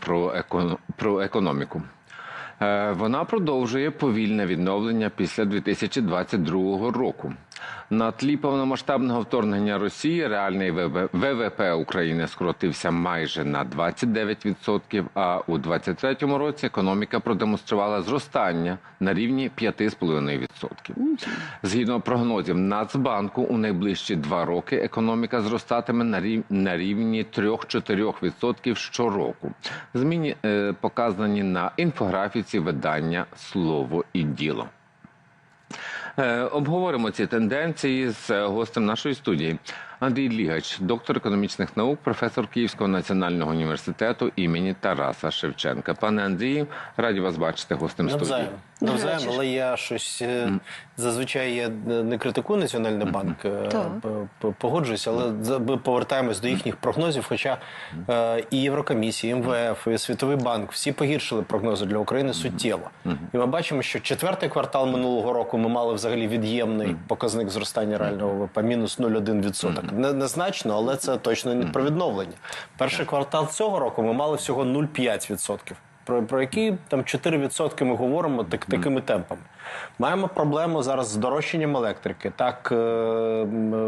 про, еко... про економіку. Е, Вона продовжує повільне відновлення після 2022 року. На тлі повномасштабного вторгнення Росії реальний ВВ- ВВП України скоротився майже на 29%, а у 2023 році економіка продемонструвала зростання на рівні 5,5%. Згідно прогнозів Нацбанку, у найближчі два роки економіка зростатиме на рівні 3-4% щороку. Зміни е, показані на інфографіці видання Слово і діло. Е, Обговоримо ці тенденції з е, гостем нашої студії. Андрій Лігач, доктор економічних наук, професор Київського національного університету імені Тараса Шевченка. Пане Андрію, раді вас бачити гостем студії. Навзаєм. Але я щось е, зазвичай я не критикую Національний банк, е, Так. п- п- погоджуюсь, але за- повертаємось до їхніх прогнозів. Хоча е, і Єврокомісія, і МВФ, і Світовий банк всі погіршили прогнози для України суттєво. І ми бачимо, що четвертий квартал минулого року ми мали взагалі від'ємний показник зростання реального ВВП мінус 0,1%. Не, незначно, але це точно не про відновлення. Перший квартал цього року ми мали всього 0,5%. Про, про які там 4% ми говоримо так, такими темпами. Маємо проблему зараз з дорожчанням електрики. Так, е,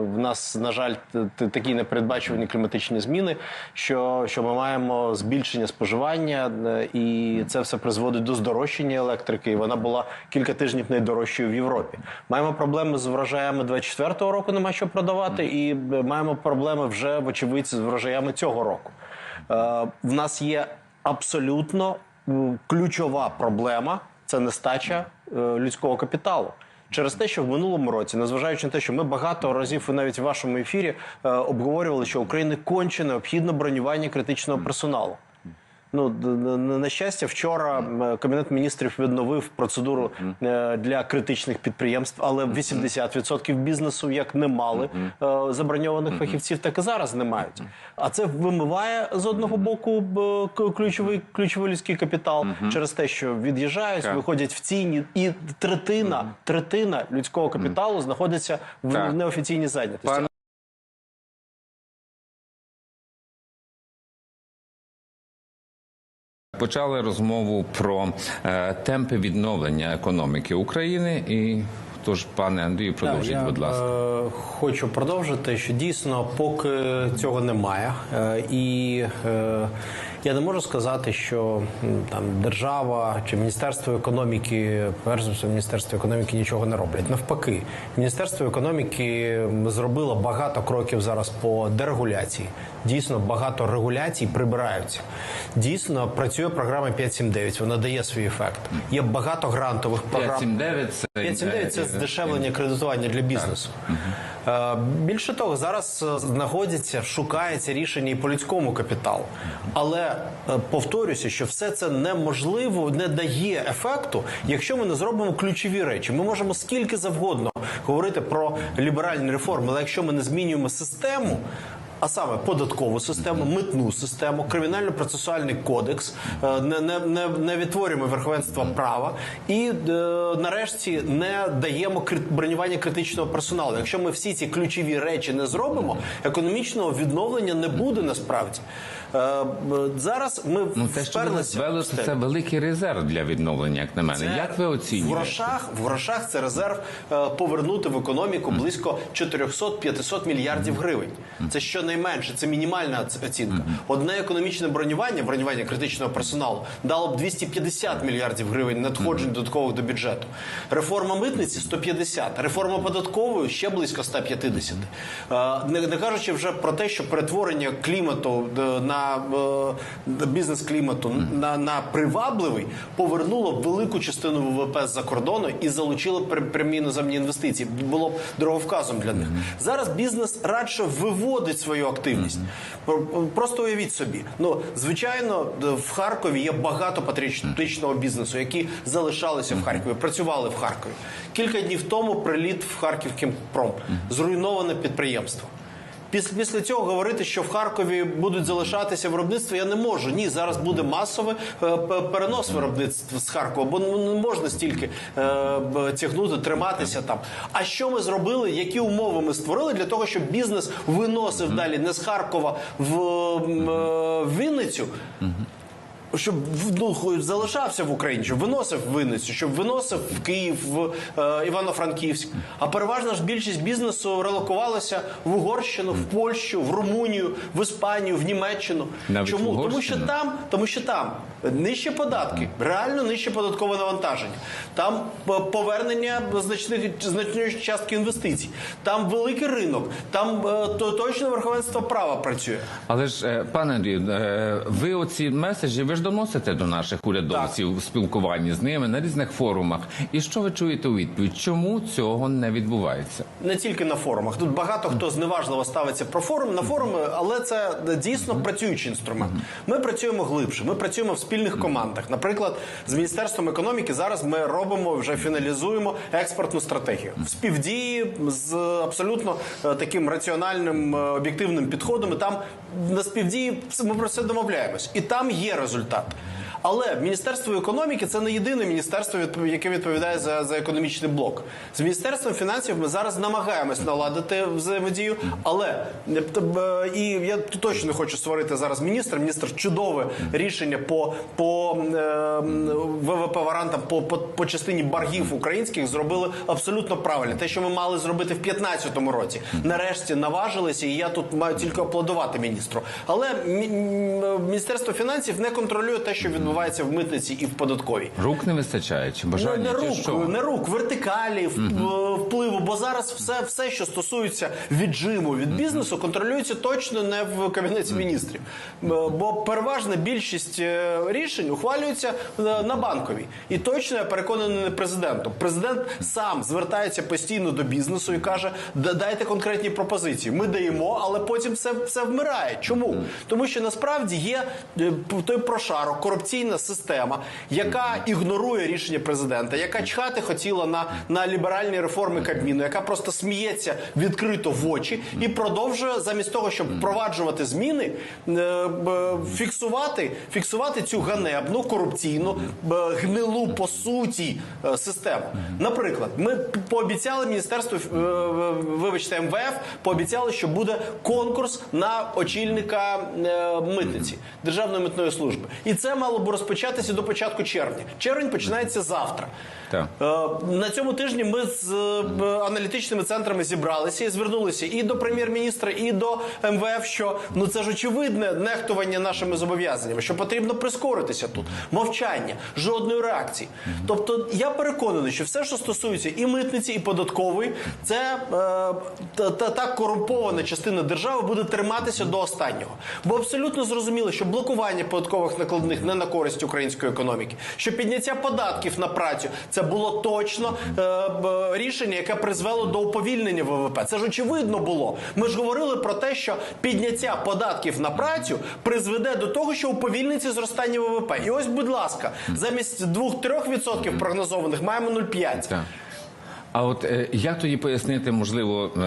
в нас, на жаль, такі непередбачувані кліматичні зміни, що, що ми маємо збільшення споживання, е, і це все призводить до здорожчання електрики. І вона була кілька тижнів найдорожчою в Європі. Маємо проблеми з врожаями 24-го року, нема що продавати, і е, маємо проблеми вже, вочевидь, з врожаями цього року. Е, в нас є абсолютно ключова проблема це нестача е, людського капіталу. Через те, що в минулому році, незважаючи на те, що ми багато разів і навіть в вашому ефірі е, обговорювали, що Україні конче необхідно бронювання критичного персоналу. Ну на щастя, вчора кабінет міністрів відновив процедуру е, для критичних підприємств, але 80% бізнесу як не мали е, заброньованих фахівців, так і зараз не мають. А це вимиває з одного боку ключовий ключовий людський капітал через те, що від'їжджають, виходять в тіні, і третина третина людського капіталу знаходиться в неофіційній зайнятості. Почали розмову про е, темпи відновлення економіки України. І тож, пане Андрію, продовжіть, я, будь ласка. Е, хочу продовжити, що дійсно поки цього немає, е, і е, я не можу сказати, що там держава чи міністерство економіки, перш за все, міністерство економіки нічого не роблять. Навпаки, міністерство економіки зробило багато кроків зараз по дерегуляції. Дійсно, багато регуляцій прибираються. Дійсно, працює програма 5.7.9, Вона дає свій ефект. Є багато грантових програм. 5.7.9 це, 5.7.9 – це здешевлення кредитування для бізнесу. Е, Більше того, зараз е, знаходяться, шукається рішення і по людському капіталу. Але е, повторюся, що все це неможливо, не дає ефекту, якщо ми не зробимо ключові речі. Ми можемо скільки завгодно говорити про ліберальні реформи, але якщо ми не змінюємо систему. А саме податкову систему, митну систему, кримінально-процесуальний кодекс, е, не, не, не, не відтворюємо верховенство права і е, нарешті не даємо бронювання критичного персоналу. Якщо ми всі ці ключові речі не зробимо, економічного відновлення не буде насправді. Е, зараз ми Ну, те, що ви вперлися це, це великий резерв для відновлення, як на мене. Це як ви в оцінюєте? грошах? В грошах це резерв е, повернути в економіку близько 400-500 мільярдів гривень. Це щонайменше, це мінімальна оцінка. Одне економічне бронювання, бронювання критичного персоналу, дало б 250 мільярдів гривень надходжень додаткових до бюджету. Реформа митниці 150, реформа податкової ще близько 150. Е, Не, кажучи вже про те, що перетворення клімату е, на бізнес клімату на, на привабливий повернуло б велику частину ВВП з-за кордону і залучило прямі іноземні інвестиції. Було б дороговказом для них. Зараз бізнес радше виводить свою активність. Про- Просто уявіть собі. Ну звичайно, в Харкові є багато патріотичного бізнесу, які залишалися в Харкові, працювали в Харкові. Кілька днів тому приліт в Харків Кімпром. Зруйноване підприємство. Після, після цього говорити, що в Харкові будуть залишатися виробництва, я не можу. Ні, зараз буде масовий е, перенос виробництва з Харкова, бо не можна стільки е, тягнути, триматися там. А що ми зробили? Які умови ми створили для того, щоб бізнес виносив далі не з Харкова в, е, в Вінницю? Щоб ну, залишався в Україні, щоб виносив в Вінницю, щоб виносив в Київ, в е, Івано-Франківськ. А переважно ж більшість бізнесу релокувалася в Угорщину, в Польщу, в Румунію, в Іспанію, в Німеччину. Навіть в Чому? Тому що там, тому що там нижчі податки, реально нижче податкове навантаження. Там е, повернення значних значної частки інвестицій. Там великий ринок, там е, то точно верховенство права працює. Але ж, е, пане Андрію, е, ви оці меседжі ви ж доносите до наших урядовців в спілкуванні з ними на різних форумах. І що ви чуєте у відповідь? Чому цього не відбувається? не тільки на форумах. Тут багато хто зневажливо ставиться про форум на форуми, але це дійсно працюючий інструмент. Ми працюємо глибше. Ми працюємо в спільних командах. Наприклад, з міністерством економіки зараз ми робимо вже фіналізуємо експортну стратегію в співдії з абсолютно е, таким раціональним е, об'єктивним підходом. І там на співдії ми про це домовляємось, і там є результат. результат. Але Міністерство економіки це не єдине міністерство, яке відповідає за, за економічний блок. З міністерством фінансів ми зараз намагаємось наладити взаємодію. Але е, і я точно не хочу створити зараз міністра. Міністр чудове рішення по, по е, ВВП варантам по, по, по частині боргів українських зробили абсолютно правильно. Те, що ми мали зробити в 2015 році, нарешті наважилися, і я тут маю тільки аплодувати міністру. Але міністерство фінансів не контролює те, що відбувається в митниці і в податковій. Рук не вистачає чи Ну, бажання? не чи рук, що? не рук, вертикалі, впливу. Бо зараз все, все, що стосується віджиму від бізнесу, контролюється точно не в кабінеті міністрів. Е, Бо переважна більшість е, рішень ухвалюється е, на банковій. І точно я переконаний не президентом. Президент сам звертається постійно до бізнесу і каже: «Да- дайте конкретні пропозиції. Ми даємо, але потім все, все вмирає. Чому? Тому що насправді є е, той прошарок, корупційна система, яка ігнорує рішення президента, яка чхати хотіла на, на ліберальні реформи Кабміну, яка просто сміється відкрито в очі і продовжує замість того, щоб впроваджувати зміни, е, б- фіксувати, фіксувати цю ганебну корупційну б- гнилу по суті е, систему. Наприклад, ми пообіцяли міністерству, е, вибачте, МВФ, пообіцяли, що буде конкурс на очільника митниці Державної митної служби, і це мало б розпочатися до початку червня. Червень починається завтра. Так. Е, На цьому тижні ми з е, аналітичними центрами зібралися і звернулися і до прем'єр-міністра, і до МВФ, що ну це ж очевидне нехтування нашими зобов'язаннями, що потрібно прискоритися тут. Мовчання, жодної реакції. Тобто я переконаний, що все, що стосується і митниці, і податкової, це е, та, та, та корумпована частина держави буде триматися до останнього. Бо абсолютно зрозуміло, що блокування податкових накладних не на користь української економіки, що підняття податків на працю це було точно е, рішення, яке призвело до уповільнення ВВП. Це ж очевидно було. Ми ж говорили про те, що підняття податків на працю призведе до того, що уповільниться зростання ВВП. І ось, будь ласка, замість 2-3% прогнозованих маємо 0,5%. А от е, як тоді пояснити, можливо, е,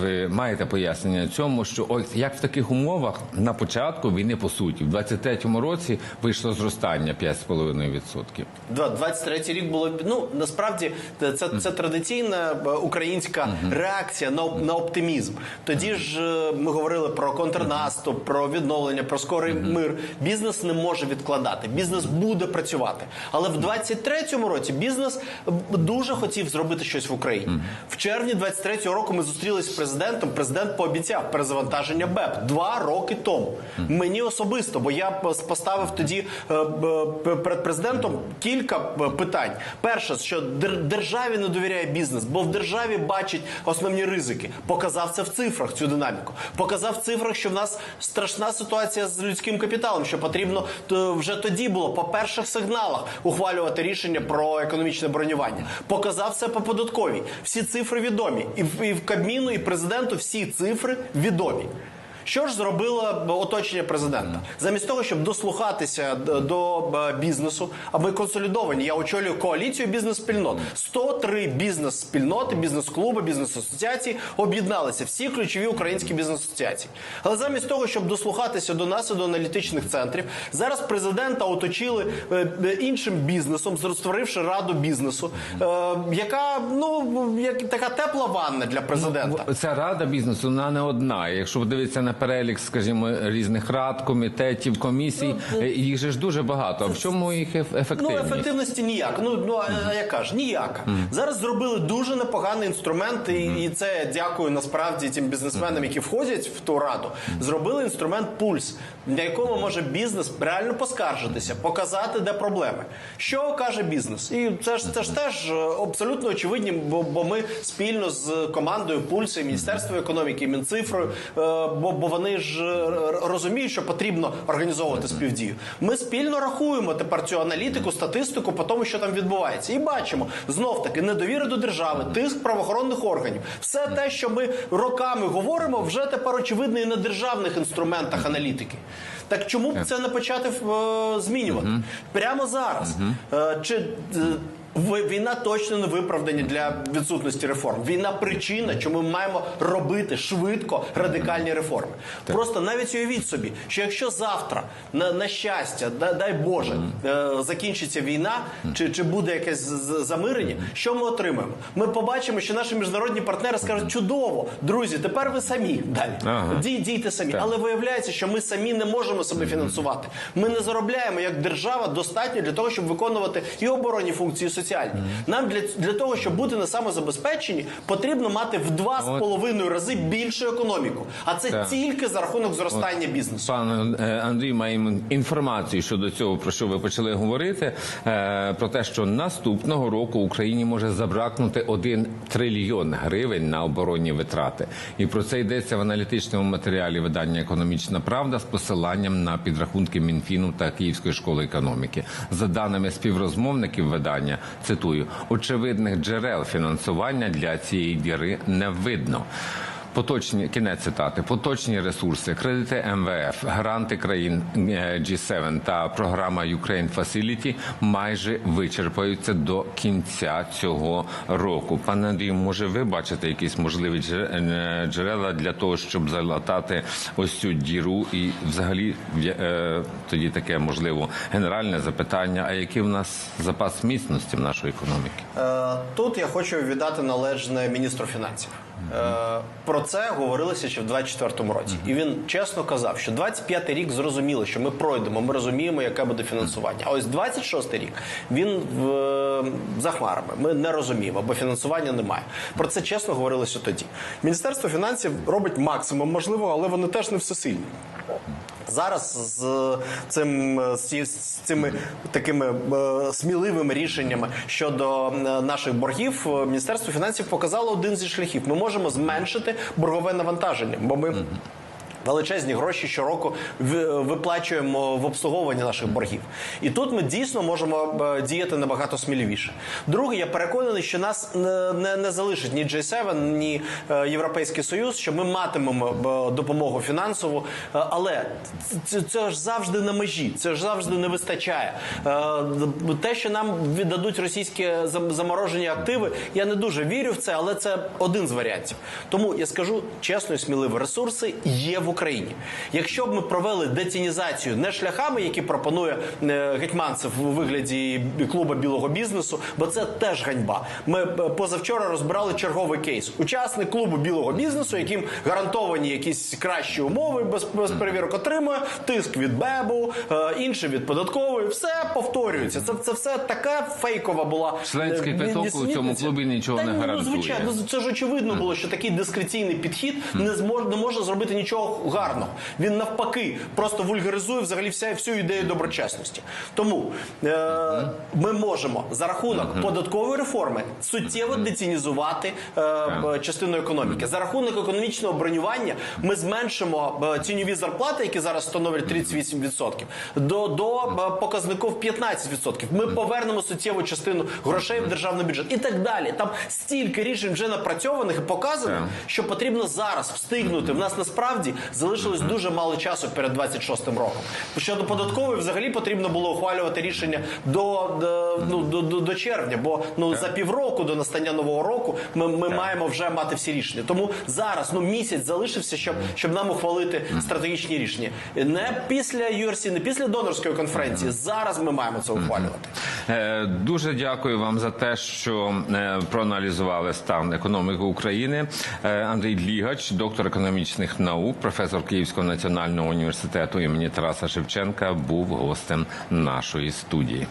ви маєте пояснення цьому, що от як в таких умовах на початку війни по суті, в 23-му році вийшло зростання 5,5%. Два- 23 рік було ну насправді це, це традиційна е, українська реакція на, на оптимізм. Тоді ж е, ми говорили про контрнаступ, про відновлення, про скорий мир. Бізнес не може відкладати. Бізнес буде працювати. Але в 23-му році бізнес е, дуже хотів зробити щось в Україні. В червні 23-го року ми зустрілися з президентом. Президент пообіцяв перезавантаження БЕП два роки тому. Мені особисто, бо я поставив тоді е, перед президентом кілька е, питань. Перше, що державі не довіряє бізнес, бо в державі бачить основні ризики. Показав це в цифрах цю динаміку. Показав в цифрах, що в нас страшна ситуація з людським капіталом, що потрібно вже тоді було по перших сигналах ухвалювати рішення про економічне бронювання. Показав це по податковій. Всі цифри відомі. І в, Кабміну, і президенту всі цифри відомі. Що ж зробило оточення президента? Замість того, щоб дослухатися до бізнесу, а ми консолідовані. Я очолюю коаліцію бізнес-спільнот. 103 бізнес-спільноти, бізнес-клуби, бізнес-асоціації об'єдналися. Всі ключові українські бізнес-асоціації. Але замість того, щоб дослухатися до нас і до аналітичних центрів, зараз президента оточили е, е, іншим бізнесом, створивши раду бізнесу, е, яка ну як така тепла ванна для президента. Ця рада бізнесу вона не одна. Якщо подивитися на перелік, скажімо, різних рад, комітетів, комісій. Е, Їх же ж дуже багато. А В чому їх еф- Ну, ефективності ніяк. Ну, ну а яка ж? Ніяка. Зараз зробили дуже непоганий інструмент, і, і це дякую насправді тим бізнесменам, які входять в ту раду. Зробили інструмент пульс, на якому може бізнес реально поскаржитися, показати, де проблеми. Що каже бізнес? І це ж це ж теж е, абсолютно очевидні, бо, бо ми спільно з командою пульсу, і Міністерством економіки, і Мінцифрою, е, бо, вони ж е, розуміють, що потрібно організовувати співдію. Ми спільно рахуємо тепер цю аналітику, статистику по тому, що там відбувається, і бачимо знов таки недовіра до держави, тиск правоохоронних органів. Все те, що ми роками говоримо, вже тепер очевидно і на державних інструментах аналітики. Так чому б це не почати е, змінювати прямо зараз? Е, чи е, Війна точно не виправдання для відсутності реформ. Війна причина, чому ми маємо робити швидко радикальні реформи. Просто навіть уявіть собі, що якщо завтра на, на щастя, да- дай Боже, е, закінчиться війна, чи, чи буде якесь замирення, що ми отримаємо? Ми побачимо, що наші міжнародні партнери скажуть: чудово, друзі, тепер ви самі далі. Ага. Дій- дійте самі. Але виявляється, що ми самі не можемо себе фінансувати. Ми не заробляємо як держава достатньо для того, щоб виконувати і оборонні функції, соціальні. Нам для, для того, щоб бути на самозабезпеченні, потрібно мати в два з половиною рази більшу економіку. А це Так. тільки за рахунок зростання бізнесу. Пан е, Андрій маємо інформацію щодо цього, про що ви почали говорити. е, Про те, що наступного року Україні може забракнути 1 трильйон гривень на оборонні витрати. І про це йдеться в аналітичному матеріалі видання Економічна правда з посиланням на підрахунки Мінфіну та Київської школи економіки. За даними співрозмовників видання, цитую, очевидних джерел фінансування для цієї діри не видно. Поточні кінець цитати, поточні ресурси, кредити МВФ, гранти країн е, G7 та програма Ukraine Facility майже вичерпаються до кінця цього року. Пане Андрію, може ви бачите якісь можливі е, джерела для того, щоб залатати ось цю діру, і взагалі е, тоді таке можливо генеральне запитання: а який в нас запас міцності в нашої економіки? Е, Тут я хочу віддати належне міністру фінансів. Е, Про це говорилося ще в 24-му році, і він чесно казав, що 25-й рік зрозуміло, що ми пройдемо, ми розуміємо, яке буде фінансування. А ось 26-й рік він в, е, за хмарами. Ми не розуміємо, бо фінансування немає. Про це чесно говорилося тоді. Міністерство фінансів робить максимум можливого, але вони теж не всесильні. Зараз з цим з цими такими е, сміливими рішеннями щодо е, наших боргів е, Міністерство фінансів показало один зі шляхів. Ми можемо зменшити боргове навантаження, бо ми. Величезні гроші щороку виплачуємо в обслуговування наших боргів, і тут ми дійсно можемо е, діяти набагато сміливіше. Друге, я переконаний, що нас не, не, залишить ні G7, ні е, Європейський Союз, що ми матимемо е, допомогу фінансову, але це, ж завжди на межі, це ж завжди не вистачає. Те, що нам віддадуть російські заморожені активи, я не дуже вірю в це, але це один з варіантів. Тому я скажу чесно і сміливо, ресурси є в Україні. Якщо б ми провели детінізацію не шляхами, які пропонує е, гетьманцев у вигляді клуба білого бізнесу, бо це теж ганьба. Ми е, позавчора розбирали черговий кейс. Учасник клубу білого бізнесу, яким гарантовані якісь кращі умови, без, без перевірок отримує, тиск від БЕБу, е, інше від податкової, все повторюється. Це, це все така фейкова була. Членський квиток у цьому клубі нічого Та не гарантує. Ну, звичайно, це ж очевидно було, що такий дискреційний підхід не зможе не може зробити нічого гарного. Він навпаки просто вульгаризує взагалі вся всю ідею доброчесності. Тому е, ми можемо за рахунок податкової реформи суттєво децінізувати е, частину економіки. За рахунок економічного бронювання ми зменшимо е, зарплати, які зараз становлять 38%, до, до е, показнику в 15%. Ми повернемо суттєву частину грошей в державний бюджет і так далі. Там стільки рішень вже напрацьованих і показаних, що потрібно зараз встигнути. В нас насправді залишилось дуже мало часу перед 26-м роком. Щодо податкової, взагалі потрібно було ухвалювати рішення до, до, ну, до, до, до червня, бо ну за півроку до настання нового року ми, ми маємо вже мати всі рішення. Тому зараз ну місяць залишився, щоб, щоб нам ухвалити стратегічні рішення. Не після URC, не після донорської конференції. Зараз ми маємо це ухвалювати. Е, Дуже дякую вам за те, що е, проаналізували стан економіки України. Е, Андрій Длігач, доктор економічних наук, професор. Професор Київського національного університету імені Тараса Шевченка, був гостем нашої студії.